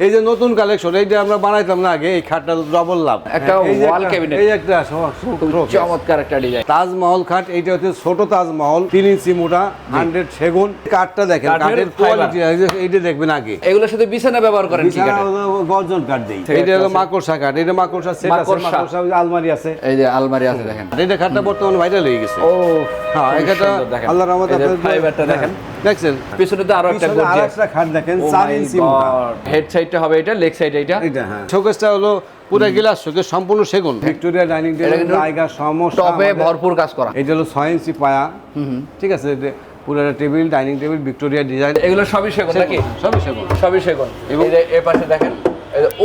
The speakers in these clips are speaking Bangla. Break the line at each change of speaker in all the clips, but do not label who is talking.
এই যে নতুন কালেকশন এইটা আমরা বানাইতাম না আগে এই খাটটা ডবল লাভ।
একটা
এই যে একটা-
cabinet।
এই একটা শ-
চমৎকার একটা ডিজাইন
তাজমহল খাট এইটা হচ্ছে ছোট তাজমহল তিন ইঞ্চি মোটা হান্ড্রেড সেগুন। কাঠটা দেখেন
কাঠের।
কোয়ালিটি এইটা দেখবেন আগে।
এগুলোর সাথে বিছানা ব্যবহার করেন কি?
গর্জন কাঠ দেই। এটা হলো। মাকড়সা কাঠ এটা মাকড়সা সেট আছে
মাকড়সা।
যে আলমারি আছে।
এই যে আলমারি আছে দেখেন।
এটা খাটটা বর্তমানে ভাইরাল হয়ে গেছে।
ও
হ্যাঁ এখানটা আল্লাহর রহমতে আপনার
ফাইবারটা দেখেন।
দেখছেন?
পিছনে তো আরও একটা গর্জিয়াস
আরেকটা খাট দেখেন চার ইঞ্চি
হেড সাইডটা হবে এটা লেগ সাইড এটা?
এটা হ্যাঁ। শোকেসটা হলো পুরো গ্লাস শোকেস সম্পূর্ণ সেগুন। ভিক্টোরিয়া ডাইনিং টেবিল জায়গা সমস্যা
টপে ভরপুর কাজ করা।
এটা হলো ছয় ইঞ্চি পায়া। ঠিক আছে পুরো table dining table Victoria design.
এগুলো সবই সেগুন নাকি?
সবই সেগুন।
সবই সেগুন। এবং এই এ পাশে দেখেন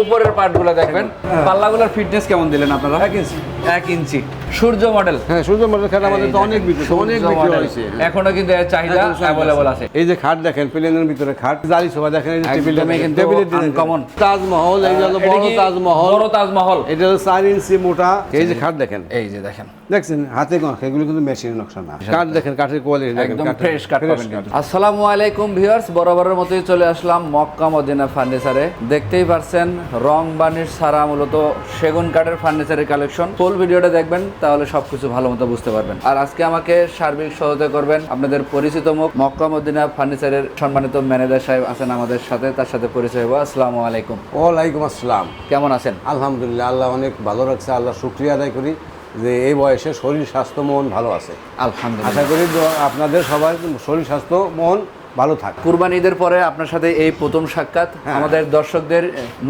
উপরের পার্টগুলো দেখবেন। পাল্লাগুলোর ফিটনেস কেমন দিলেন আপনারা?
এক ইঞ্চি
এক ইঞ্চি। সূর্য মডেল
হ্যাঁ সূর্য মডেল খাট আমাদের তো অনেক বিক্রি অনেক বিক্রি হয়েছে।
এখনও কিন্তু এর চাহিদা অ্যাভেলেবল আছে।
এই যে খাট দেখেন প্লেনের ভিতরে খাট জালি সোফা দেখেন এই টেবিল
uncommon।
তাজমহল এই হলো বড় তাজমহল।
বড় তাজমহল?
এটা হলো চার ইঞ্চি মোটা। এই যে খাট দেখেন।
এই যে দেখেন।
দেখছেন হাতে নকশা এগুলো কিন্তু মেশিনের নকশা না। কাঠ দেখেন কাঠের কোয়ালিটি দেখেন
একদম ফ্রেশ
fresh
পাবেন কিন্তু। আসসালামু আলাইকুম ভিউয়ার্স বরাবরের মতোই চলে আসলাম মক্কা মদিনা ফার্নিচারে দেখতেই পারছেন রং বানিশ সারা মূলত সেগুন কাঠের ফার্নিচারের কালেকশন ফুল ভিডিওটা দেখবেন তাহলে সবকিছু ভালো মতো বুঝতে পারবেন। আর আজকে আমাকে সার্বিক সহায়তা করবেন আপনাদের পরিচিত মুখ মক্কা মদিনা ফার্নিচারের সম্মানিত ম্যানেজার সাহেব আছেন আমাদের সাথে তার সাথে পরিচয় হব। আসসালামু আলাইকুম।
ওয়ালাইকুম আসসালাম।
কেমন আছেন?
আলহামদুলিল্লাহ আল্লাহ অনেক ভালো রাখছে আল্লাহ শুক্রিয়া আদায় করি যে এই বয়সে শরীর স্বাস্থ্য মন ভালো আছে।
আলহামদুলিল্লাহ।
আশা করি আপনাদের সবাই শরীর স্বাস্থ্য মন ভালো থাক।
কুরবানি ঈদের পরে আপনার সাথে এই প্রথম সাক্ষাৎ।
হ্যাঁ।
আমাদের দর্শকদের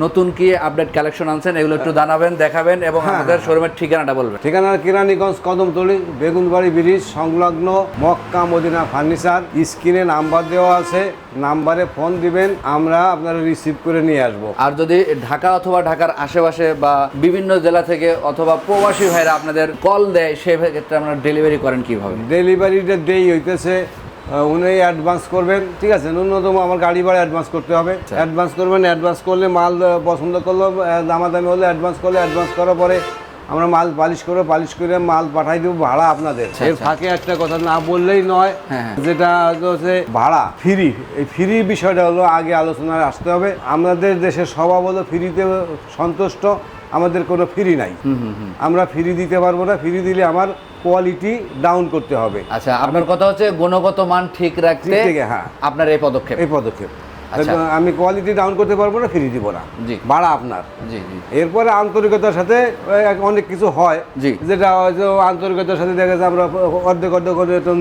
নতুন কি আপডেট কালেকশন আনছেন এগুলো একটু জানাবেন দেখাবেন এবং
হ্যাঁ,
আমাদের শোরুমের ঠিকানাটা বলবেন।
ঠিকানা কিরানীগঞ্জ কদমতলি বেগুনবাড়ি ব্রিজ সংলগ্ন মক্কা মদিনা ফার্নিচার। স্ক্রিনে নাম্বার দেওয়া আছে নাম্বারে ফোন দিবেন আমরা আপনারা রিসিভ করে নিয়ে আসব।
আর যদি ঢাকা অথবা ঢাকার আশেপাশে বা বিভিন্ন জেলা থেকে অথবা প্রবাসী ভাইরা আপনাদের কল দেয় সেক্ষেত্রে আপনারা ডেলিভারি করেন কীভাবে?
ডেলিভারিটা দেই হইতেছে উনি অ্যাডভান্স করবেন ঠিক আছে? ন্যূনতম আমার গাড়ি ভাড়া অ্যাডভান্স করতে হবে। অ্যাডভান্স করবেন অ্যাডভান্স করলে মাল পছন্দ করল দামাদামি হলে অ্যাডভান্স করলে অ্যাডভান্স করার পরে আমরা মাল পালিশ করে পালিশ করে মাল পাঠাই দেবো ভাড়া আপনাদের। এর ফাঁকে একটা কথা না বললেই নয়
হ্যাঁ, হ্যাঁ।
যেটা হচ্ছে ভাড়া ফ্রি এই ফ্রি বিষয়টা হলো আগে আলোচনায় আসতে হবে। আমাদের দেশের স্বভাব হলো ফ্রিতে সন্তুষ্ট। আমাদের কোনো ফ্রি নাই আমরা ফ্রি দিতে পারব না ফ্রি দিলে আমার কোয়ালিটি ডাউন করতে হবে
আচ্ছা আপনার কথা হচ্ছে গুণগত মান ঠিক রাখতে
হ্যাঁ।
আপনার এই পদক্ষেপ
এই পদক্ষেপ। আমি কোয়ালিটি ডাউন করতে পারব না ফ্রি দিব না।
জি।
ভাড়া আপনার।
জি জি।
এরপরে আন্তরিকতার সাথে অনেক কিছু হয়। যেটা আন্তরিকতার সাথে দেখা যায় আমরা অর্ধেক অর্ধেক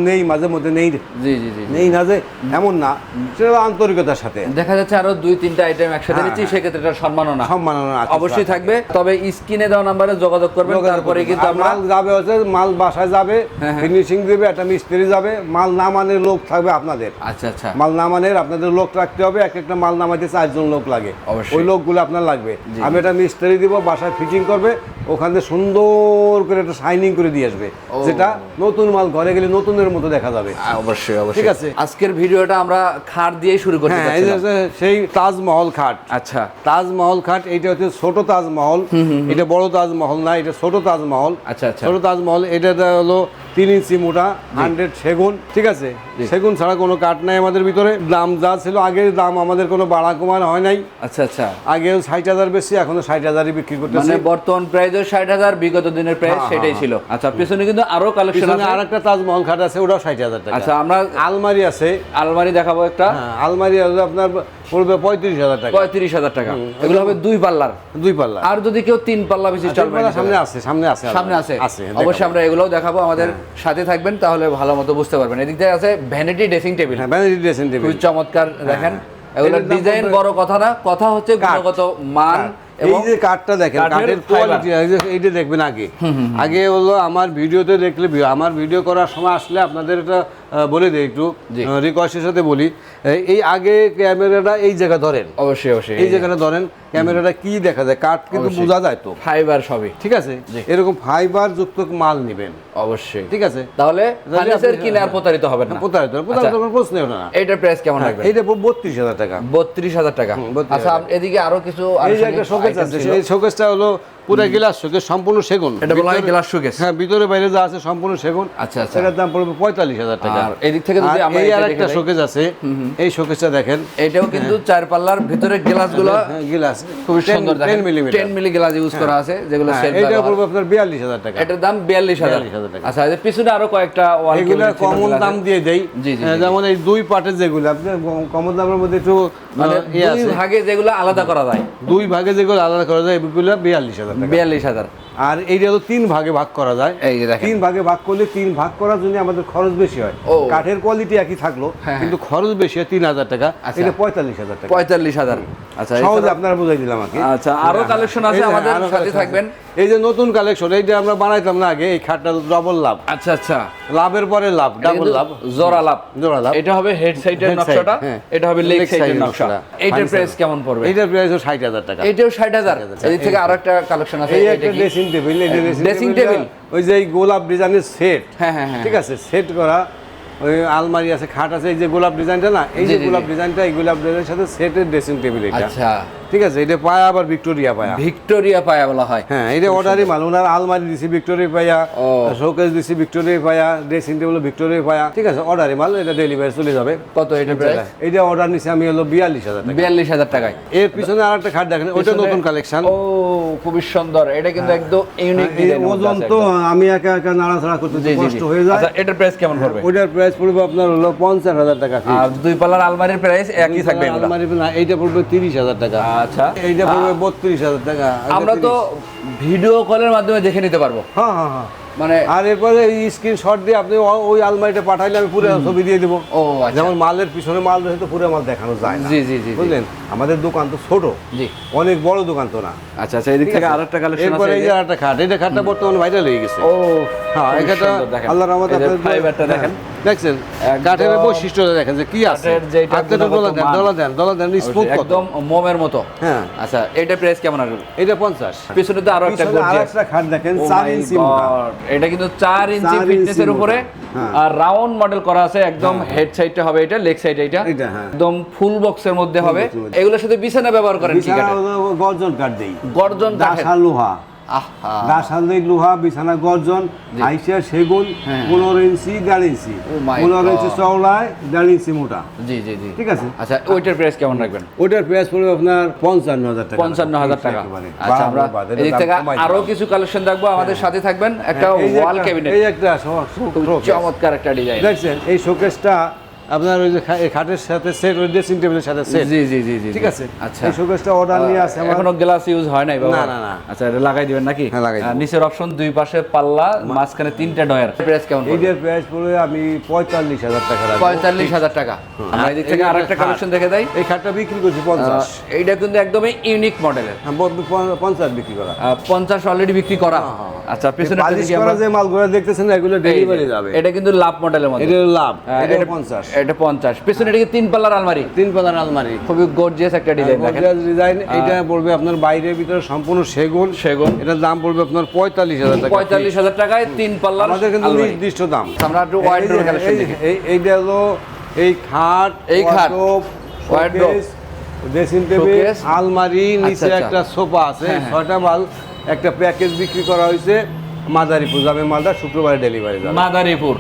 নেই মাঝে মধ্যে নেই।
জি জি জি জি।
নেই না যে এমন না। সেটা আন্তরিকতার সাথে।
দেখা যাচ্ছে আরও দুই তিনটা আইটেম একসাথে
হ্যাঁ,
নিচ্ছি
হ্যাঁ।
সেক্ষেত্রে এটা সম্মাননা
সম্মাননা
অবশ্যই থাকবে। তবে স্ক্রিনে দেওয়া নাম্বারে যোগাযোগ করবেন
যোগাযোগ
তারপরে কিন্তু
মাল যাবে হচ্ছে মাল বাসায় যাবে
হ্যাঁ, হ্যাঁ।
ফিনিশিং দেবে একটা মিস্ত্রি যাবে। মাল না মানে লোক থাকবে আপনাদের।
আচ্ছা আচ্ছা।
মাল না মানের আপনাদের লোক রাখতে হবে। এক একটা মাল নামাইতে চারজন লোক লাগে। ওই লোকগুলো আপনার লাগবে। আমি একটা মিস্ত্রি দিব বাসায় ফিটিং করবে ওখানে সুন্দর করে একটা শাইনিং করে দিয়ে আসবে। যেটা নতুন মাল ঘরে গেলে নতুনের মতো দেখা যাবে।
অবশ্যই অবশ্যই।
ঠিক আছে।
আজকের ভিডিওটা আমরা খাট দিয়ে শুরু করতে
হ্যাঁ। সেই তাজমহল খাট।
আচ্ছা।
তাজমহল খাট এটা হচ্ছে ছোট তাজমহল। এটা বড় তাজমহল না এটা ছোট তাজমহল।
আচ্ছা, আচ্ছা।
ছোট তাজমহল এটা হলো তিন ইঞ্চি মোটা হান্ড্রেড সেগুন ঠিক আছে? সেগুন ছাড়া কোনো কাঠ নাই আমাদের ভিতরে। দাম যা ছিল আগের দাম আমাদের কোনো বাড়া কমান হয় নাই।
আচ্ছা আচ্ছা।
আগেও ষাট হাজার বেশি এখনও ষাট হাজারই বিক্রি করতেছি।
মানে বর্তমান প্রাইস ষাট হাজার বিগত দিনের প্রাইস
হ্যাঁ,
সেটাই
হ্যাঁ,
ছিল। আচ্ছা পিছনে কিন্তু আরও কালেকশন আছে।
আর একটা তাজমহল খাট আছে ওটাও ষাট হাজার টাকা।
আচ্ছা আমরা
আলমারি আছে।
আলমারি দেখাবো একটা।
হ্যাঁ আলমারি আছে আপনার পড়বে পঁয়ত্রিশ হাজার টাকা।
পঁয়ত্রিশ হাজার টাকা। এগুলো হবে দুই পাল্লার।
দুই পাল্লা
আর যদি কেউ তিন পাল্লা বেশি চলবে
পাল্লা সামনে আছে সামনে আছে
সামনে আছে।
আছে
অবশ্যই আমরা এগুলোও দেখাবো। আমাদের সাথে থাকবেন তাহলে ভালো মতো বুঝতে পারবেন। এদিক থেকে আছে ভ্যানিটি ড্রেসিং টেবিল
হ্যাঁ ভ্যানিটি ড্রেসিং টেবিল
খুব চমৎকার দেখেন। এগুলো ডিজাইন বড় কথা না কথা হচ্ছে গুণগত মান
এই যে কাঠটা দেখেন
কাঠের।
কোয়ালিটি এইটা দেখবেন আগে। আগে হলো আমার ভিডিওতে দেখলে আমার ভিডিও করার সময় আসলে আপনাদের এটা বলে দিই একটু রিকোয়েস্টের সাথে বলি এই- এই আগে ক্যামেরাটা এই জায়গা ধরেন।
অবশ্যই অবশ্যই
এই জায়গাটা ধরেন ক্যামেরাটা কি দেখা যায় কাঠ কিন্তু বোঝা যায় তো।
ফাইবার সবই।
ঠিক আছে? এরকম ফাইবার যুক্ত মাল নেবেন।
অবশ্যই।
ঠিক আছে?
তাহলে ফার্নিচার কিনে আর প্রতারিত হবেন না।
প্রতারিত প্রতারিত কোনো প্রশ্ন ওঠে না।
এইটার প্রাইস কেমন রাখবেন?
এইটা বত্রিশ হাজার টাকা।
বত্রিশ হাজার টাকা। আচ্ছা এদিকে আরও কিছু
এই যে একটা শোকেস আছে। সেই শোকেসটা হলো পুরো গ্লাস শোকেস সম্পূর্ণ সেগুন।
এটা বলা হয় গ্লাস শোকেস
হ্যাঁ ভিতরে বাইরে যা আছে সম্পূর্ণ সেগুন।
আচ্ছা, আচ্ছা।
সেটার দাম পড়বে পঁয়তাল্লিশ হাজার টাকা।
আর এদিক থেকে যদি আমরা
এই আর একটা। শোকেস আছে। এই শোকেসটা দেখেন।
এটাও কিন্তু চার পাল্লার ভিতরে গ্লাসগুলো
হ্যাঁ, গ্লাস।
খুবই সুন্দর
ten millimetre
ten milli glass use করা আছে যেগুলো
হ্যাঁ,
সেট
এটা পড়বে আপনার বিয়াল্লিশ হাজার টাকা।
এটার দাম বিয়াল্লিশ হাজার।
42,000 টাকা।
আচ্ছা এর পিছনে আরও কয়েকটা ওয়াল
এগুলা কমন দাম দিয়ে দেই। হ্যাঁ, যেমন এই দুই পার্টের যেগুলো আপনি কমন দামের মধ্যে একটু
মানে
ইয়ে
দুই ভাগে যেগুলো আলাদা করা যায়।
দুই ভাগে যেগুলো আলাদা করা যায় এগুলো বিয়াল্লিশ হাজার টাকা
বিয়াল্লিশ হাজার
আর এইটা তো তিন ভাগে ভাগ করা যায়।
এই যে দেখেন।
তিন ভাগে ভাগ করলে তিন ভাগ করার জন্য আমাদের খরচ বেশি হয়। কাঠের কোয়ালিটি একই থাকল
হ্যাঁ,
কিন্তু খরচ বেশি হয় তিন হাজার টাকা
আচ্ছা।
এটা পঁয়তাল্লিশ হাজার টাকা।
পঁয়তাল্লিশ হাজার। আচ্ছা
সহজে আপনারা বুঝাই দিলাম আর কি।
আচ্ছা আরও কালেকশন আছে আমাদের সাথে থাকবেন।
এই যে নতুন কালেকশন এইটা আমরা বানাইতাম না আগে এই খাটটা ডবল লাভ।
আচ্ছা আচ্ছা।
লাভের পরে লাভ ডাবল লাভ।
জোড়া লাভ।
জোড়া লাভ।
এটা হবে হেড সাইডের নকশাটা
হ্যাঁ।
এটা হবে লেগ সাইডের নকশা। এইটার প্রাইস কেমন পড়বে?
এইটার প্রাইস ষাট হাজার টাকা।
এটাও ষাট হাজার।
60,000
এদিক থেকে আরও একটা কালেকশন আছে
এই একটা? ড্রেসিং টেবিল এই ড্রেসিং টেবিল ওই যে এই গোলাপ ডিজাইনের সেট
হ্যাঁ হ্যাঁ হ্যাঁ।
ঠিক আছে সেট করা ওই আলমারি আছে খাট আছে এই যে গোলাপ ডিজাইনটা না এই যে গোলাপ। ডিজাইনটা এই গোলাপ ডিজাইনের সাথে সেটের ড্রেসিং টেবিল এটা।
আচ্ছা।
ঠিক আছে এটা পায়া আবার ভিক্টোরিয়া পায়া।
ভিক্টোরিয়া পায়া বলা হয়।
হ্যাঁ এটা অর্ডারই মাল ওনার আলমারি দিছি ভিক্টোরিয়া পায়া শোকেস দিছি ভিক্টোরিয়া পায়া ড্রেসিং টেবিল ভিক্টোরিয়া পায়া ঠিক আছে অর্ডারই মাল এটা ডেলিভারি চলে যাবে।
কত এটা প্রাইস
এইটা অর্ডার নিছি আমি হলো বিয়াল্লিশ হাজার টাকা।
বিয়াল্লিশ হাজার টাকায়।
এর পিছনে আর একটা খাট দেখেন ওইটা নতুন কালেকশন
ও খুবই সুন্দর এটা কিন্তু একদম ইউনিক
ওজন তো আমি একা একা নাড়াচাড়া করতে কষ্ট হয়ে যায়।
আচ্ছা এটার প্রাইস কেমন পড়বে?
ওইটার প্রাইস পড়বে আপনার হলো পঞ্চাশ হাজার টাকা
আর দুই পাল্লার আলমারির প্রাইস একই থাকবে
আলমারি না এইটা পড়বে তিরিশ হাজার টাকা।
আচ্ছা।
এইটা পড়বে বত্রিশ হাজার টাকা।
আমরা তো ভিডিও কলের মাধ্যমে দেখে নিতে পারব।
হ্যাঁ হ্যাঁ হ্যাঁ।
মানে
আর এরপরে স্ক্রিন শট দিয়ে আপনি ওই আলমারিটা পাঠাইলে আমি পুরো ছবি দিয়ে দেবো।
ও আচ্ছা।
যেমন মালের পিছনে মাল রয়েছে তো পুরো মাল দেখানো যায়
জি জি জি।
বুঝলেন? আমাদের দোকান তো ছোট।
জি।
অনেক বড় দোকান তো না।
আচ্ছা আচ্ছা এদিক থেকে আরেকটা কালেকশন
এরপরে এই আরেকটা খাট। এটা খাটটা বর্তমানে ভাইরাল হয়ে গেছে।
ও
হ্যাঁ এটা। আল্লাহর রহমতে আপনাদের-
ফাইবারটা দেখেন
হ্যাঁ, দেখছেন? কাঠের বৈশিষ্ট্যটা দেখেন যে কি আছে। হাতে ডলা দেন। ডলা দেন ডলা দেন স্মুথ
একদম মোমের মতো।
হ্যাঁ।
আচ্ছা এটা প্রাইস কেমন আসবে?
এটা পঞ্চাশ।
পিছনে তো আরও একটা
পিছনে
গর্জিয়াস
আরেকটা খাট দেখেন
Oh
ইঞ্চি মোটা।
এটা কিন্তু চার ইঞ্চি
ফিটনেস
ফিটনেসের উপরে।
হ্যাঁ।
আর রাউন্ড মডেল করা আছে একদম হেড সাইডটা হবে এটা লেগ সাইড এটা।
হ্যাঁ।
একদম ফুল বক্সের মধ্যে হবে। এগুলোর সাথে বিছানা ব্যবহার করেন কি
আছে গর্জন কাঠ দেই।
গর্জন
কাঠ লোহা।
আহা।
লোহা বিছানা গর্জন সেগুন
হ্যাঁ।
পনেরো ইঞ্চি দেড় ইঞ্চি। পনেরো ইঞ্চি চওড়ায় দেড় ইঞ্চি মোটা।
জি জি জি।
ঠিক আছে?
আচ্ছা ওইটার প্রাইস কেমন রাখবেন?
ওটার প্রাইস পড়বে আপনার পঞ্চান্ন হাজার টাকা।
পঞ্চান্ন হাজার টাকা। আচ্ছা আমরা
দাম
থেকে
আরও
কিছু কালেকশন দেখব। আমাদের সাথে থাকবেন। একটা
হ্যাঁ, এই
ওয়াল ক্যাবিনেট
এই একটা।
চমৎকার একটা ডিজাইন
দেখছেন এই শোকেসটা আপনার ওই যে খাটের সাথে সেট ওই ড্রেসিং টেবিলের সাথে সেট
জি জি জি জি
ঠিক আছে?
আচ্ছা।
এই শোকেসটা অর্ডার নিয়ে আসে আমার।
এখনও গ্লাস ইউজ হয় নাই বাবা?
না, না, না।
আচ্ছা এটা লাগাই দিবেন নাকি?
হ্যাঁ, লাগাই
আর
দিব।
নিচের অপশন দুই পাশে পাল্লা মাঝখানে তিনটা ডয়ার প্রাইস কেমন পড়বে?
এইটার প্রাইস পড়বে আমি পঁয়তাল্লিশ হাজার টাকা রাখব।
পঁয়তাল্লিশ হাজার টাকা। আমরা এদিক থেকে
এই
আর একটা
একটা
কালেকশন দেখে দেয়
এই খাটটা বিক্রি করছি পঞ্চাশ।
এইটা কিন্তু একদমই ইউনিক মডেলের
হ্যাঁ, ব- প- পঞ্চাশ বিক্রি করা।
পঞ্চাশ অলরেডি বিক্রি করা। আচ্ছা পিছনে
পালিশ করা যে মালগুলো দেখতেছেন এগুলো ডেলিভারি যাবে।
এটা কিন্তু লাভ মডেলের মধ্যে।
এটা লাভ। এটা
এটা
পঞ্চাশ।
এটা পঞ্চাশ। পিছনে এটা কি তিন পাল্লার আলমারি?
তিন পাতার আলমারি।
খুবই গর্জিয়াস একটা ডিজাইন
ডিজাইন এটা পড়বে আপনার বাইরের ভিতরে সম্পূর্ণ সেগুন।
সেগুন।
এটার দাম পড়বে আপনার পঁয়তাল্লিশ হাজার টাকা।
পঁয়তাল্লিশ হাজার টাকায় তিন পাল্লার
আমাদের কিন্তু নির্দিষ্ট দাম।
আমরা একটু ওয়াইড কালেকশন দেখি।
এই- এইটা হলো এই খাট
এই খাট, wardrobe,
ড্রেসিং টেবিল আলমারি নিচে
আচ্ছা।
একটা সোফা আছে
হ্যাঁ, হ্যাঁ।
ছয়টা মাল একটা প্যাকেজ বিক্রি করা হয়েছে। মাদারীপুর যাবে মালটা শুক্রবারে ডেলিভারি যাবে।
মাদারীপুর।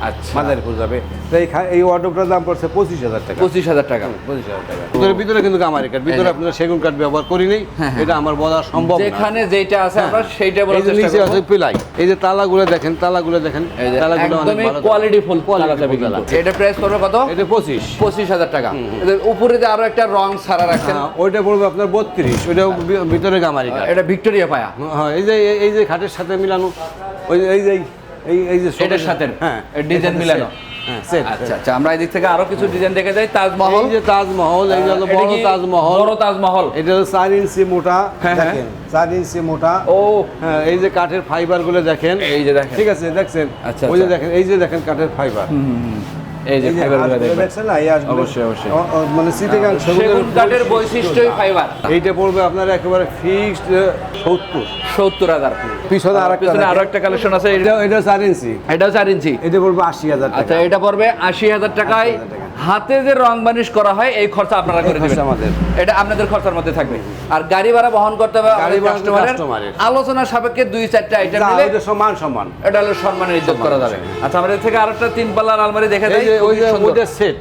আচ্ছা।
মাদারীপুর যাবে। এই এই অর্ডারটার দাম পড়ছে পঁচিশ হাজার টাকা।
পঁচিশ হাজার টাকা।
পঁচিশ হাজার টাকা। ভিতরে ভিতরে কিন্তু কামারি কাঠ ভিতরে আপনার সেগুন কাঠ ব্যবহার করি নেই। এটা আমার বলা সম্ভব না।
যেখানে যেটা আছে আমরা সেইটা বলার চেষ্টা করব।
আছে পিলাই। এই যে তালাগুলো দেখেন তালাগুলো দেখেন তালাগুলো অনেক
একদমই
ভালো।
Quality full. কিন্তু। এটা প্রাইস পড়বে কত?
এটা পঁচিশ।
পঁচিশ হাজার টাকা। এদের উপরে যে আরও একটা রং ছাড়া রাখছেন।
হ্যাঁ, ওইটা পড়বে আপনার বত্রিশ। ওইটা ভিতরে গামারি কাঠ
এটা ভিক্টোরিয়া পায়া।
হ্যাঁ এই যে এই যে খাটের সাথে মিলানো ওই যে- এই যে এই এই যে
এটার সাথে।
হ্যাঁ
ডিজাইন মিলানো।
হ্যাঁ
আচ্ছা আচ্ছা আমরা এদিক থেকে আরও কিছু ডিজাইন দেখে যাই। তাজমহল।
যে তাজমহল এই হলো বড় তাজমহল।
বড় তাজমহল?
এটা হলো চার ইঞ্চি মোটা
হ্যাঁ, হ্যাঁ।
দেখেন চার ইঞ্চি মোটা।
ও।
হ্যাঁ এই যে কাঠের ফাইবারগুলো দেখেন।
এই যে দেখেন।
ঠিক আছে দেখছেন?
আচ্ছা,
ওই যে
আচ্ছা।
দেখেন এই যে দেখেন কাঠের ফাইবার
এই যে ফাইবারগুলো? অবশ্যই, অবশ্যই।
মানে সিটিগাং
সেগুন কাঠের বৈশিষ্ট্যই ফাইবার
এইটা পড়বে আপনার একেবারে ফিক্সড সত্তর।
সত্তর হাজার।
পিছনে আর
একটা কালেকশন আছে। এটা
এটা এটা চার ইঞ্চি।
এটাও চার ইঞ্চি।
এটা পড়বে আশি হাজার
আচ্ছা এটা পড়বে আশি হাজার টাকায়। হাতে যে রং বানিশ করা হয় এই খরচা আপনারা করে দিবেন।
আমাদের।
এটা আপনাদের খরচার মধ্যে থাকবে। আর গাড়ি ভাড়া বহন করতে হবে কাস্টমারের। আলোচনা সাপেক্ষে দুই চারটা আইটেম
যা, ওইটা সমান সমান।
এটা হলো সম্মানের ইজ্জত করা যাবে। আচ্ছা আমাদের থেকে আরেকটা তিন পাল্লার আলমারি দেখে
এই
দেয়
যে ওই যে
খুবই সুন্দর।
ওইটা সেট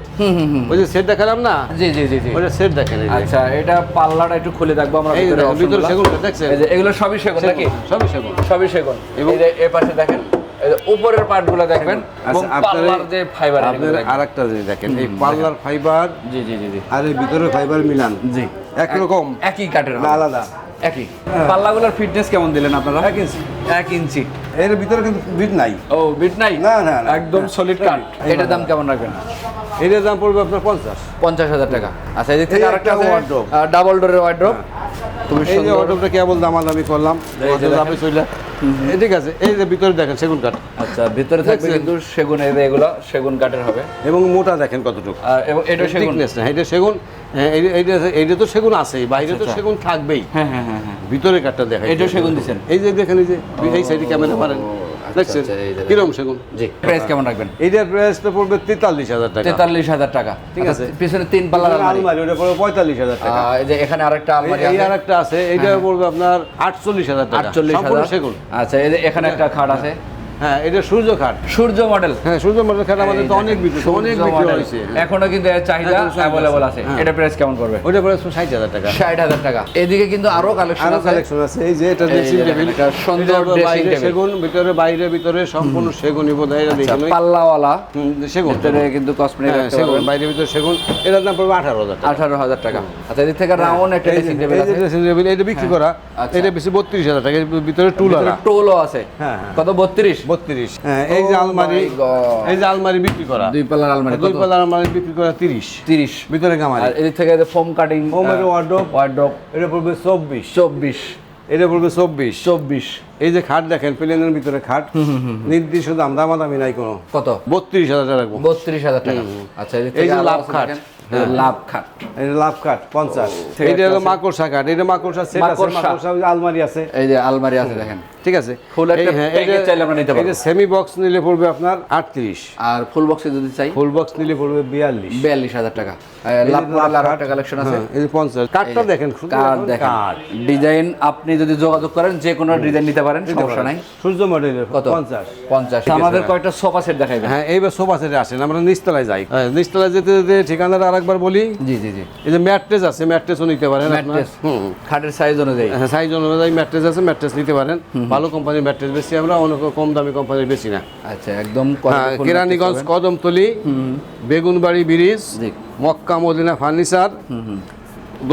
ওই যে সেট দেখালাম না?
জি জি জি জি।
ওইটা সেট দেখেন
আচ্ছা এটা পাল্লাটা একটু খুলে দেখব আমরা ভিতরে
ভিতরে সেগুন দেখছেন?
এই যে এগুলো সবই সেগুন নাকি?
সবই সেগুন।
সবই সেগুন।
এবং-
এই যে এ পাশে দেখেন। যে উপরের পার্টগুলো দেখবেন এবং
আচ্ছা,
পাল্লার যে ফাইবার
আপনার আরেকটা জিনিস দেখেন এই পার্লার ফাইবার
জি জি জি
আর এই ভিতরে ফাইবার মিলান।
জি।
একরকম
একই কাঠের
আলাদা।
একই। পাল্লাগুলোর ফিটনেস কেমন দিলেন আপনারা?
এক ইঞ্চি
এক ইঞ্চি
এর ভিতরে কিন্তু বিট নাই।
ও বিট নাই?
না, না।
একদম সলিড কাঠ। এটার দাম কেমন রাখবেন?
এটার দাম পড়বে আপনার পঞ্চাশ।
পঞ্চাশ হাজার টাকা। আচ্ছা এদিক থেকে আরেকটা ডাবল ডোরের ওয়ার্ড্রোপ খুবই সুন্দর।
অটোটা কেবল দামাদামি করলাম। চলে ঠিক আছে এই যে ভিতরে দেখেন সেগুন কাঠ।
আচ্ছা ভিতরে থাকবে কিন্তু সেগুন এই যে এগুলো সেগুন কাঠের হবে।
এবং মোটা দেখেন কতটুকু।
আর এবং এটা সেগুন।
Thickness এটা সেগুন হ্যাঁ, এইটা এইটা তো সেগুন আছেই বাইরে তো
আচ্ছা।
সেগুন থাকবেই।
হ্যাঁ হ্যাঁ হ্যাঁ হ্যাঁ
ভিতরে কাঠটা দেখা
এটা সেগুন দিছেন?
এই যে দেখেন এই যে এই সাইডে ক্যামেরা মারেন।
আচ্ছা,
দেখছেন?
আচ্ছা, এই যে
কিরম সেগুন?
জি। প্রাইস কেমন রাখবেন?
এইটার প্রাইসটা পড়বে তেতাল্লিশ হাজার টাকা।
তেতাল্লিশ হাজার টাকা।
ঠিক
আচ্ছা,
আছে।
পিছনে তিন পাল্লার আলমারি।
আলমারি ওটা পড়বে পঁয়তাল্লিশ হাজার টাকা।
এই যে এখানে আরেকটা আলমারি
এই আরেকটা আছে এইটা পড়বে আপনার আটচল্লিশ হাজার টাকা।
আটচল্লিশ হাজার।
সেগুন।
আচ্ছা এই যে এখানে একটা খাট আছে।
হ্যাঁ এটা সূর্য খাট।
সূর্য মডেল।
হ্যাঁ সূর্য মডেল খাট আমাদের তো অনেক বিক্রি অনেক বিক্রি হয়েছে।
এখনও কিন্তু এর চাহিদা অ্যাভেলেবল
আছে। হ্যাঁ।
এটা প্রাইস কেমন করবে
টাকা।
এদিকে কিন্তু আরও কালেকশন আরও
কালেকশন আছে। এই যে এটা ড্রেসিং টেবিল
সুন্দর
এটা
dressing
সেগুন ভিতরে বাইরে ভিতরে সম্পূর্ণ সেগুনই বোধ হয় এটা দেখুন
পাল্লাওয়ালা।
সেগুন।
ভিতরে কিন্তু কসমেটিক
হ্যাঁ, সেগুন বাইরে ভিতরে সেগুন। এটার দাম পড়বে আঠারো হাজার টাকা।
আঠারো হাজার টাকা। আচ্ছা এদিক থেকে রাউন্ড একটা
এই যে-
ড্রেসিং টেবিল আছে।
এটা বিক্রি করা।
আচ্ছা।
এটা বেশি বত্রিশ হাজার টাকা। এর ভিতরে টুল
টোলও আছে।
হ্যাঁ, হ্যাঁ।
কত? বত্রিশ।
বত্রিশ। হ্যাঁ এই যে
Oh
আলমারি এই যে আলমারি বিক্রি করা।
দুই পাল্লার আলমারি
দুই পাল্লার আলমারি বিক্রি করা তিরিশ।
তিরিশ।
ভিতরে কামারি
আর এদিক থেকে ফোম কাটিং
হোমের ওয়ার্ড্রোপ
ওয়ার্ড্রপ
এটা পড়বে চব্বিশ।
চব্বিশ।
এটা পড়বে চব্বিশ।
চব্বিশ।
এই যে খাট দেখেন প্লেনের ভিতরে খাট। নির্দিষ্ট দাম দামাদামি নাই কোনো।
কত?
বত্রিশ হাজার টাকা রাখব
বত্রিশ হাজার টাকা। আচ্ছা
এই যে লাভ খাট।
দেখেন। এই যে লাভ খাট
এটা লাভ পঞ্চাশ।
ঠিক
এইটা হলো মাকড়সা কাঠ এটা মাকড়সা সেট আছে
মাকড়সা।
আলমারি আছে।
এই যে আলমারি আছে দেখেন।
ঠিক আছে?
ফুল একটা
হ্যাঁ, এটা-
চাইলে আমরা নিতে পারব।
এটা সেমি বক্স নিলে পড়বে আপনার আটত্রিশ।
আর ফুল বক্সে যদি চাই?
ফুল বক্স নিলে পড়বে বিয়াল্লিশ।
বিয়াল্লিশ হাজার টাকা। লাভ আর একটা কালেকশন আছে।
হ্যাঁ, এই দেখেন
দেখেন। ডিজাইন আপনি যদি যোগাযোগ করেন যে কোনো ডিজাইন নিতে পারেন সমস্যা নাই।
সূর্য মডেলের
কত?
পঞ্চাশ।
পঞ্চাশ। আমাদের কয়টা সোফা সেট দেখাইবেন?
হ্যাঁ এইবার সোফা সেটে আসেন আমরা নিচতলায় যাই। হ্যাঁ, নিচতলায় যেতে যেতে ঠিকানাটা আরেকবার বলি?
জি জি জি।
এই যে ম্যাট্রেস আছে ম্যাট্রেসও নিতে পারেন
ম্যাট্রেস
হুম
খাটের সাইজ অনুযায়ী।
হ্যাঁ সাইজ অনুযায়ী ম্যাট্রেস আছে ম্যাট্রেস নিতে পারেন। ভালো কোম্পানির ম্যাট্রেস বেশি আমরা অনেক কম দামি কোম্পানির বেশি না।
আচ্ছা একদম
হ্যাঁ, Keraniganj Kadamtali Begunbari bridge Mecca Medina furniture.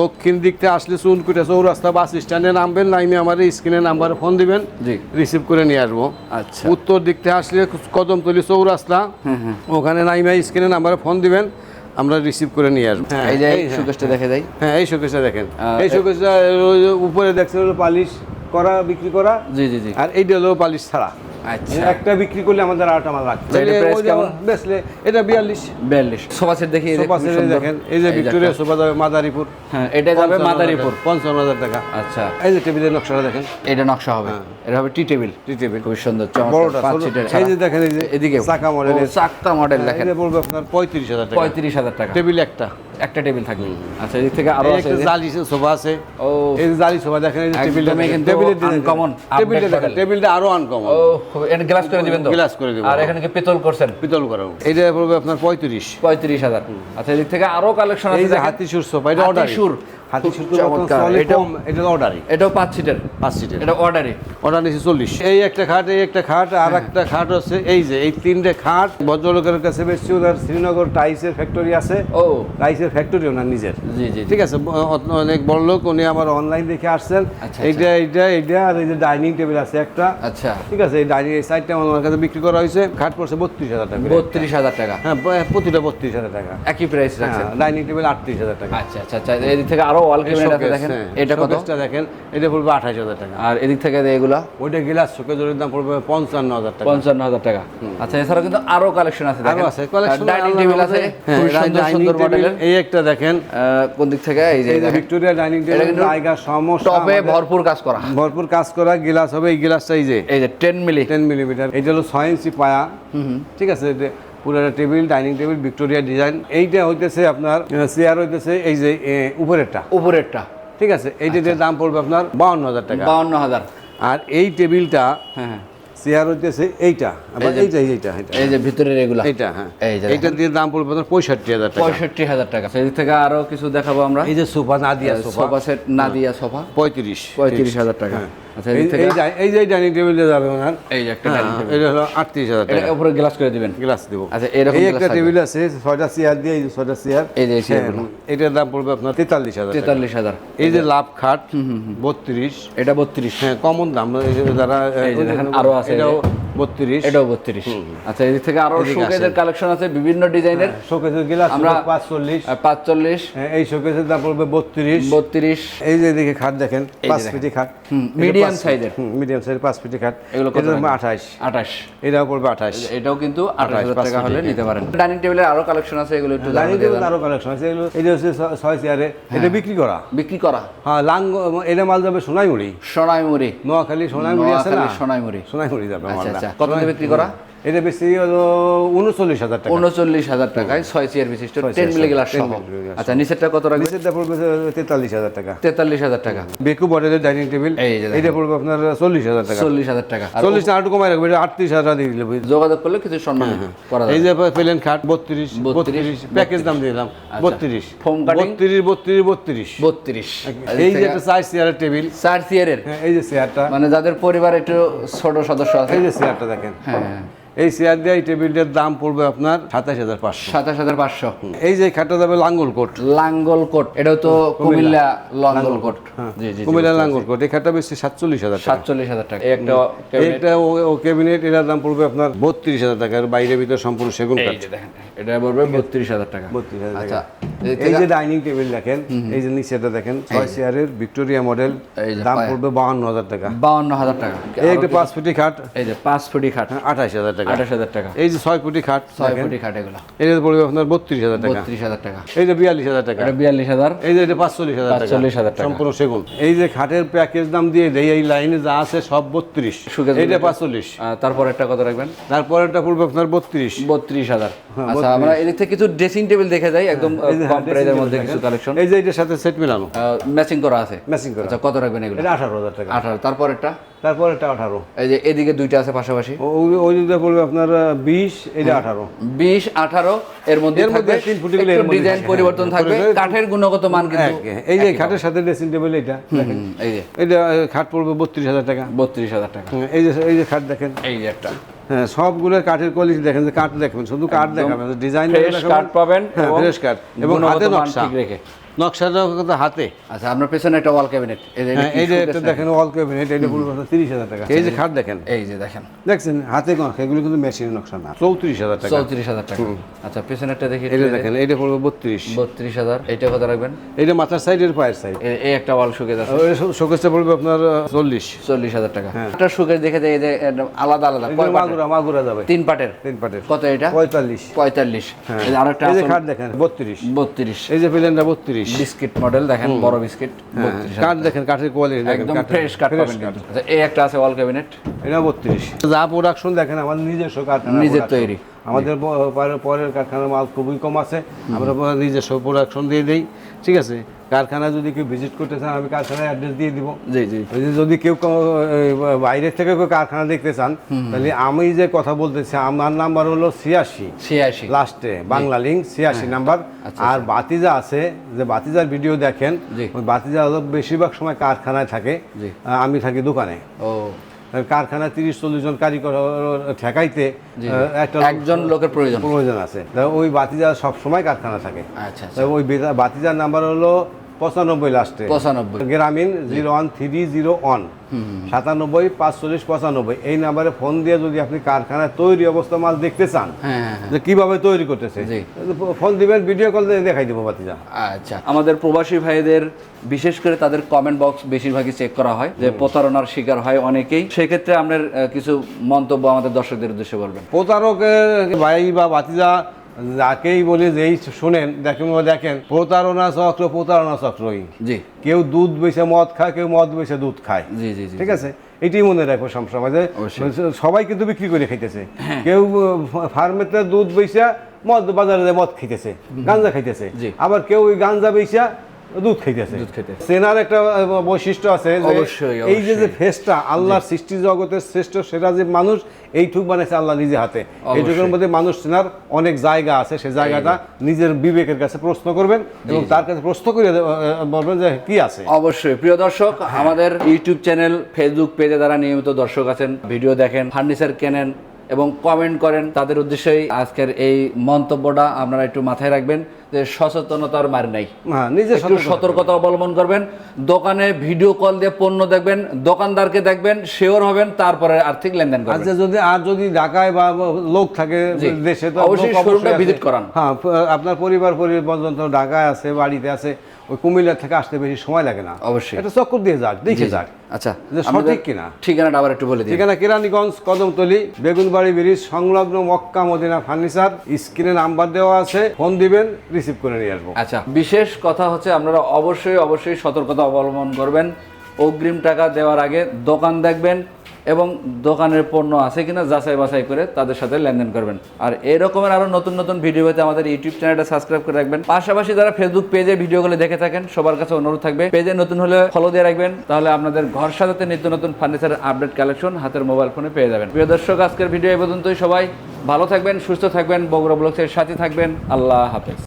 দক্ষিণ দিক থেকে আসলে চুনকুটে চৌরাস্তা বাস স্ট্যান্ডে নামবেন নাইমে আমার স্ক্রিনে নাম্বারে ফোন দিবেন
জি।
রিসিভ করে নিয়ে আসব।
আচ্ছা।
উত্তর দিক থেকে আসলে কদমতলি চৌরাস্তা ওখানে নাইমে স্ক্রিনে নাম্বারে ফোন দিবেন। আমরা রিসিভ করে নিয়ে আসব। হ্যাঁ,
এই যে
এই-
সুকেশটা দেখে যাই।
হ্যাঁ এই শোকেসটা দেখেন। এই শোকেসটা উপরে দেখছে হলো পালিশ করা বিক্রি করা।
জি জি জি।
আর এইটা হলো পালিশ ছাড়া। একটা বিক্রি করলে আমাদের আট আমার লাগবে
আচ্ছা, এটার price কেমন?
বেচলে এটা বিয়াল্লিশ।
বিয়াল্লিশ। সোফা সেট দেখি
সোফা দেখেন এই যে ভিক্টোরিয়া সোফা যাবে মাদারীপুর।
হ্যাঁ এটা যাবে মাদারীপুর।
পঞ্চান্ন হাজার টাকা।
আচ্ছা।
এই যে টেবিলের নকশাটা দেখেন।
এটা নকশা হবে। এটা হবে টি টেবিল।
টি টেবিল।
খুব সুন্দর
বড়টা এই যে দেখেন এই যে
এদিকে।
চাকা মডেলের
চাক্কা মডেল দেখেন।
এটা পড়বে আপনার পঁয়ত্রিশ হাজার টাকা।
পঁয়ত্রিশ হাজার টাকা।
টেবিল একটা।
একটা টেবিল থাকবে। আচ্ছা এদিক থেকে
আরও
আছে
জালি সোফা আছে।
ও।
এই জালি সোফা দেখেন এই টেবিলটা টেবিলের
uncommon,
টেবিলটা দেখেন টেবিলটা আরও আনকমন
ও এটা গ্লাস করে দিবেন তো?
গ্লাস করে দেবো।
আর এখানে কি পিতল করছেন?
পিতল করা এটা পড়বে আপনার পঁয়ত্রিশ।
পঁয়ত্রিশ হাজার। আচ্ছা এদিক থেকে আরও কালেকশন আছে
এই যে হাতি সুর সোফা এটা অর্ডার
হাতিসুর।
হাতি
খুব
সুর তো
চমৎকার। এটাও-
এটা অর্ডারই
এটাও পাঁচ সিটের।
পাঁচ সিটের।
এটা অর্ডারে
অর্ডার নিয়েছি চল্লিশ। এই একটা খাট এই একটা খাট আর একটা খাট হচ্ছে এই যে এই তিনটে খাট। ভদ্রলোকের কাছে বেশি ওনার শ্রীনগর টাইসের ফ্যাক্টরি আছে।
ও।
টাইসের ফ্যাক্টরি ওনার নিজের।
জি জি
ঠিক আছে অনেক বড় লোক উনি আমার অনলাইন দেখে আসছেন।
আচ্ছা,
এইটা এইটা এইটা আর এই যে ডাইনিং টেবিল আছে একটা।
আচ্ছা।
ঠিক আছে এই ডাইনিং এই সাইডটা আমার কাছে বিক্রি করা হয়েছে। খাট পড়ছে বত্রিশ হাজার টাকা।
বত্রিশ হাজার টাকা।
হ্যাঁ প্রতিটা বত্রিশ হাজার টাকা।
একই প্রাইস
ডাইনিং টেবিল আটত্রিশ হাজার টাকা।
আচ্ছা আচ্ছা আচ্ছা। এদিক থেকে আরও ওয়াল ক্যাবিনেট আছে দেখেন।
হ্যাঁ,
এটা কত?
দেখেন এটা পড়বে আঠাশ হাজার টাকা।
আর এদিক থেকে এগুলা?
ওইটা গিলাস শোকেজের দাম পড়বে পঞ্চান্ন হাজার টাকা।
পঞ্চান্ন হাজার টাকা। আচ্ছা এছাড়াও কিন্তু আরও কালেকশন আছে
আরও আছে কালেকশন
ডাইনিং টেবিল আছে
হ্যাঁ
সুন্দর সুন্দর মডেলের
এই একটা দেখেন।
কোন দিক থেকে? এই যে
ভিক্টোরিয়া ডাইনিং টেবিল জায়গা সমস্যা আমাদের।
ভরপুর কাজ করা।
ভরপুর কাজ করা গিলাস হবে এই গিলাসটা এই যে।
এই যে টেন মিলি
টেন মিলিমিটার এটা হলো ছয় ইঞ্চি পায়া। ঠিক আছে এটা পুরোটা table dining table Victoria design. এইটা হইতেছে আপনার চেয়ার হইতেছে এই যে উপরেরটা।
উপরেরটা।
ঠিক আছে? এইটার দাম পড়বে আপনার বাউন্ন হাজার টাকা।
বাউন্ন হাজার।
আর এই টেবিলটা
হ্যাঁ হ্যাঁ।
চেয়ার হইতেছে এইটা। আবার এইটা এইটা
এই যে ভিতরের এগুলা।
এইটা হ্যাঁ। এইটা দিয়ে দাম পড়বে আপনার পঁয়ষট্টি হাজার টাকা।
পঁয়ষট্টি হাজার টাকা। সেদিক থেকে আরও কিছু দেখাবো আমরা।
এই যে sofa Nadia sofa.
Sofa set Nadia sofa.
পঁয়ত্রিশ।
পঁয়ত্রিশ হাজার টাকা। আচ্ছা
এই-
থেকে
এই ডাই- এই যে ডাইনিং টেবিলে যাবে ওনার
এই যে একটা
হ্যাঁ,
dining
এটা হলো আটত্রিশ হাজার টাকা।
এটা উপরে গ্লাস করে দিবেন?
গ্লাস দেবো।
আচ্ছা, এরকম
একটা টেবিল আছে ছয়টা চেয়ার দিয়ে এই যে ছয়টা চেয়ার।
এই যে চেয়ারগুলো।
এটার দাম পড়বে আপনার তেতাল্লিশ হাজার টাকা।
তেতাল্লিশ হাজার।
এই যে লাভ খাট বত্রিশ।
এটা বত্রিশ।
হ্যাঁ কমন দাম। যারা
আরও আছে
এটাও বত্রিশ।
এটাও বত্রিশ। আচ্ছা এদিক থেকে
আরও
শোকেজের কালেকশন আছে বিভিন্ন ডিজাইনের
শোকেসের গ্লাস
আমরা-
আমরা পাঁচচল্লিশ।
পাঁচচল্লিশ।
এই শোকেসের দাম পড়বে বত্রিশ।
বত্রিশ।
এই যে এদিকে খাট দেখেন
যে
পাঁচ ফিটি খাট।
size-এর।
হুম, মিডিয়াম সাইজের পাঁচ ফিটি খাট।
এগুলো কত
এটার দাম
টাকা?
আঠাশ।
আঠাশ।
এটাও পড়বে আঠাশ।
এটাও কিন্তু আঠাশ হাজার
পাঁচ
টাকা হলে নিতে পারেন। ডাইনিং টেবিলের আরও কালেকশন আছে এগুলো একটু
ডাইনিং
জানাতে
টেবিল আরও কালেকশন আছে এগুলো এটা হচ্ছে ছ- ছয় চেয়ারে এটা বিক্রি করা?
বিক্রি করা।
হ্যাঁ লাঙ্গ এটা মাল যাবে সোনাইমুড়ি।
সোনাইমুড়ি।
নোয়াখালী সোনাইমুড়ি আছে না?
সোনাইমুড়ি।
সোনাইমুড়ি যাবে
আচ্ছা আচ্ছা। কত বিক্রি করা?
এটা বেশি হলো উনচল্লিশ হাজার টাকা।
উনচল্লিশ হাজার টাকায় ছয় চেয়ার বিশিষ্ট টেন মিলি গ্লাস সহ। আচ্ছা নিচেরটা কত রাখবে
নিচেরটা পড়বে তেতাল্লিশ হাজার টাকা।
তেতাল্লিশ হাজার টাকা।
বেকু ডাইনিং টেবিল
এই
এটা পড়বে আপনার চল্লিশ হাজার টাকা।
চল্লিশ হাজার টাকা।
চল্লিশ না কমাই রাখবে এটা আটত্রিশ হাজার দিয়ে দিলে
যোগাযোগ করলে কিছু সম্মান করা
এই যে পেলেন খাট বত্রিশ বত্রিশ প্যাকেজ দাম দিলাম বত্রিশ।
Foam cutting?
বত্রিশ বত্রিশ বত্রিশ।
বত্রিশ।
এই যে একটা চার চেয়ারের টেবিল
চার চেয়ারের
হ্যাঁ, এই যে চেয়ারটা
মানে যাদের পরিবার একটু ছোট সদস্য আছে।
এই যে চেয়ারটা দেখেন।
হ্যাঁ।
এই চেয়ার দিয়ে এই টেবিলটার দাম পড়বে আপনার সাতাশ হাজার পাঁচশো।
সাতাশ হাজার পাঁচশো।
এই যে খাটটা যাবে লাঙ্গল কোট।
লাঙ্গল কোট। এটা তো কুমিল্লা। লাঙ্গল কোট। জি
কুমিল্লা লাঙ্গল কোট। এই খাটটা বেশি সাতচল্লিশ হাজার
সাতচল্লিশ হাজার টাকা। একটা।
ও- ক্যাবিনেট এটার দাম পড়বে আপনার বত্রিশ হাজার টাকা। বাইরে ভিতরে সম্পূর্ণ সেগুন কাঠ।
দেখেন এটা পড়বে বত্রিশ হাজার টাকা।
বত্রিশ হাজার
আচ্ছা
এই যে ডাইনিং টেবিল দেখেন এই যে নিচেটা দেখেন ছয় চেয়ারের ভিক্টোরিয়া মডেল দাম পড়বে বাহান্ন হাজার টাকা।
বাউন্ন হাজার টাকা।
এই একটা পাঁচ ফুটি খাট।
এই যে পাঁচ ফুটি খাট।
আঠাশ হাজার টাকা।
আঠাশ হাজার টাকা।
এই যে ছয় ফুটি খাট
ছয় ফুটি খাট এগুলো।
এটা পড়বে আপনার বত্রিশ হাজার টাকা।
বত্রিশ হাজার টাকা।
এই যে বিয়াল্লিশ হাজার টাকা।
এটা বিয়াল্লিশ হাজার
এই যে এটা পাঁচচল্লিশ হাজার টাকা।
45,000 টাকা।
সম্পূর্ণ সেগুন। এই যে খাটের প্যাকেজ দাম দিয়ে দেয় এই লাইনে যা আছে সব বত্রিশ। এইটা পাঁচচল্লিশ।
তারপর একটা কত রাখবেন?
তারপর একটা পড়বে আপনার বত্রিশ।
বত্রিশ হাজার আচ্ছা আমরা এদিক থেকে কিছু ড্রেসিং টেবিল দেখে যাই একদম
হ্যাঁ, এই যে
কম প্রাইজের মধ্যে কিছু কালেকশন
এই যে এটার সাথে সেট মিলানো?
ম্যাচিং করা আছে।
ম্যাচিং করা।
আচ্ছা কত রাখবেন এগুলো?
এটা আঠারো হাজার টাকা।
আঠারো। তারপর একটা
তারপর এটা আঠারো।
এই যে এদিকে দুইটা আছে পাশাপাশি।
ওই দুটো পড়বে আপনার বিশ এটা আঠারো।
বিশ আঠারো এর মধ্যে থাকবে
তিন ফুটি গুলো
ডিজাইন পরিবর্তন
হ্যাঁ,
থাকবে। কাঠের গুণগত মান কিন্তু
এই যে খাটের সাথে ড্রেসিং টেবিল এটা
এই যে।
এটা খাট পড়বে বত্রিশ হাজার টাকা।
বত্রিশ হাজার টাকা।
হ্যাঁ, এই যে এই যে খাট দেখেন।
এই যে একটা।
হ্যাঁ সবগুলোর কাঠের কোয়ালিটি দেখেন যে কাঠ দেখবেন শুধু কাঠ দেখাবেন ডিজাইন
কাঠ পাবেন
হ্যাঁ
এবং
ফ্রেশ কাঠ এবং হাতে নকশা।
রেখে।
নকশাটা কিন্তু হাতে।
আচ্ছা আপনার পেছনে একটা ওয়াল ক্যাবিনেট এই যে এটা
হ্যাঁ এটা
নাকি?
দেখেন অল ক্যাবিনেট এটা আপনার তিরিশ হাজার টাকা। এই যে খাট দেখেন।
এই যে দেখেন।
দেখছেন হাতে নকশা এগুলো কিন্তু মেশিনের নকশা না। চৌত্রিশ হাজার টাকা।
চৌত্রিশ হাজার টাকা। আচ্ছা পেছনেরটা দেখি।
এটা দেখেন এটা পড়বে বত্রিশ।
বত্রিশ হাজার। এইটা কত রাখবেন?
এটা মাথার সাইড এর পায়ের সাইড
এই একটা ওয়াল শুকে আছে
শোকেসটা পড়বে আপনার চল্লিশ।
চল্লিশ হাজার টাকা। একটা শুকের দেখে যায় যে আলাদা আলাদা
মাগুরা মাগুরা যাবে।
তিন পাটের।
তিন পাটের।
কত এটা?
পঁয়তাল্লিশ।
পঁয়তাল্লিশ।
হ্যাঁ।
যে আসল।
খাট দেখেন বত্রিশ।
বত্রিশ।
এই যে প্লেনটা বত্রিশ।
বিস্কিট মডেল দেখেন বড় বিস্কিট বত্রিশ।
কাঠ দেখেন কাঠের কোয়ালিটি দেখেন
একদম ফ্রেশ কাঠ পাবেন আচ্ছা এই একটা আছে অল ক্যাবিনেট
এটা বত্রিশ। যা প্রোডাকশন দেখেন আমাদের নিজস্ব কাঠ
নিজের তৈরি।
আমাদের পরের কারখানার মাল খুবই কম আছে। আমরা নিজস্ব প্রোডাকশন দিয়ে দিই। ঠিক আছে কারখানা যদি কেউ ভিজিট করতে চান আমি কারখানার অ্যাড্রেস দিয়ে দিব।
জি
যদি কেউ বাইরের থেকে কেউ কারখানা দেখতে চান তাহলে আমি যে কথা বলতেছি আমার নাম্বার হলো ছিয়াশি।
ছিয়াশি।
লাস্টে বাংলা লিঙ্ক ছিয়াশি নাম্বার আর বাতিজা আছে যে বাতিজার ভিডিও দেখেন ওই বাতিজা বেশিরভাগ সময় কারখানায় থাকে। আমি থাকি দোকানে।
ও।
কারখানায় তিরিশ চল্লিশ জন কারিগর ঠেকাইতে একটা
একজন লোকের প্রয়োজন।
প্রয়োজন আছে। ওই বাতিজা সবসময় কারখানা থাকে।
আচ্ছা
ওই বেতা- বাতিজার নাম্বার হলো পঁচানব্বই লাস্টে
পঁচানব্বই।
Grameen zero one three zero one. সাতানব্বই পাঁচচল্লিশ পঁচানব্বই। এই নাম্বারে ফোন দিয়ে যদি আপনি কারখানায় তৈরি অবস্থা মাল দেখতে চান
হ্যাঁ হ্যাঁ হ্যাঁ।
যে কীভাবে তৈরি করতেছে। ফোন দিবেন ভিডিও কল দিয়ে দেখাই দেবো বাতিজা
আচ্ছা আমাদের প্রবাসী ভাইদের বিশেষ করে তাদের কমেন্ট বক্স বেশিরভাগই চেক করা হয় যে প্রতারণার শিকার হয় অনেকেই। সেক্ষেত্রে আপনার কিছু মন্তব্য আমাদের দর্শকদের উদ্দেশ্যে বলবেন
প্রতারকের ভাই বা বাতিজা যাকেই বলি যেই শোনেন দেখেন দেখেন প্রতারণা চক্র প্রতারণা চক্রই।
জি।
কেউ দুধ বেছে মদ খায় কেউ মদ বেছে দুধ খায়।
জি জি
ঠিক আছে? এটাই মনে রাখব সবসময় যে
হ্যাঁ।
সবাই কিন্তু বিক্রি করে খাইতেছে। কেউ ফার্মেতে দুধ বেচা মদ বাজারে মদ খাইতেছে গাঞ্জা খাইতেছে। আবার কেউ ওই গাঞ্জা বেচা দুধ খাইতেছে
দুধ খাইতেছে।
চেনার একটা বৈশিষ্ট্য আছে
অবশ্যই,
এই যে যে ফেসটা আল্লাহর সৃষ্টি জগতের শ্রেষ্ঠ সেটা যে মানুষ এইটুক বানাইছে আল্লাহ নিজে হাতে। এইটুকুর মধ্যে মানুষ চেনার অনেক জায়গা আছে সেই জায়গাটা নিজের বিবেকের কাছে প্রশ্ন করবেন এবং তার কাছে প্রশ্ন করে বলবেন যে কি আছে।
অবশ্যই। প্রিয় দর্শক আমাদের ইউটিউব চ্যানেল ফেসবুক পেজে যারা নিয়মিত দর্শক আছেন ভিডিও দেখেন ফার্নিচার কেনেন এবং কমেন্ট করেন তাদের উদ্দেশ্যেই আজকের এই মন্তব্যটা আপনারা একটু মাথায় রাখবেন যে সচেতনতার মার নাই
হ্যাঁ নিজে
সতর্কতা অবলম্বন করবেন দোকানে ভিডিও কল দিয়ে পণ্য দেখবেন দোকানদারকে দেখবেন শিওর হবেন তারপরে আর্থিক লেনদেন করবেন
আচ্ছা যদি আর যদি ঢাকায় বা লোক থাকে। দেশে তো
অবশ্যই শোরুমটা
আছে।
করান।
হ্যাঁ আপনার পরিবার পর্যন্ত ঢাকায় আছে বাড়িতে আছে ওই কুমিল্লা থেকে আসতে বেশি সময় লাগে না।
অবশ্যই।
এটা চক্কর দিয়ে যাক দেখে যাক
আচ্ছা
সঠিক কিনা।
ঠিকানাটা আবার একটু বলে দিন
ঠিকানা কেরানীগঞ্জ কদমতলি বেগুনবাড়ি ব্রিজ সংলগ্ন মক্কা মদিনা ফার্নিচার। স্ক্রিনে নাম্বার দেওয়া আছে ফোন দিবেন রিসিভ করে নিয়ে আসব।
আচ্ছা বিশেষ কথা হচ্ছে আপনারা অবশ্যই অবশ্যই সতর্কতা অবলম্বন করবেন। অগ্রিম টাকা দেওয়ার আগে দোকান দেখবেন এবং দোকানের পণ্য আছে কিনা যাচাই বাছাই করে তাদের সাথে লেনদেন করবেন। আর এই রকমের আরও নতুন নতুন ভিডিও পেতে আমাদের ইউটিউব চ্যানেলটা সাবস্ক্রাইব করে রাখবেন। পাশাপাশি যারা ফেসবুক পেজে ভিডিওগুলো দেখে থাকেন, সবার কাছে অনুরোধ থাকবে পেজে নতুন হলে ফলো দিয়ে রাখবেন, তাহলে আপনাদের ঘর সাজাতে নিত্য নতুন ফার্নিচারের আপডেট কালেকশন হাতের মোবাইল ফোনে পেয়ে যাবেন। প্রিয় দর্শক, আজকের ভিডিও এই পর্যন্তই। সবাই ভালো থাকবেন, সুস্থ থাকবেন, বগুড়া ব্লগসের সাথে থাকবেন। আল্লাহ হাফেজ।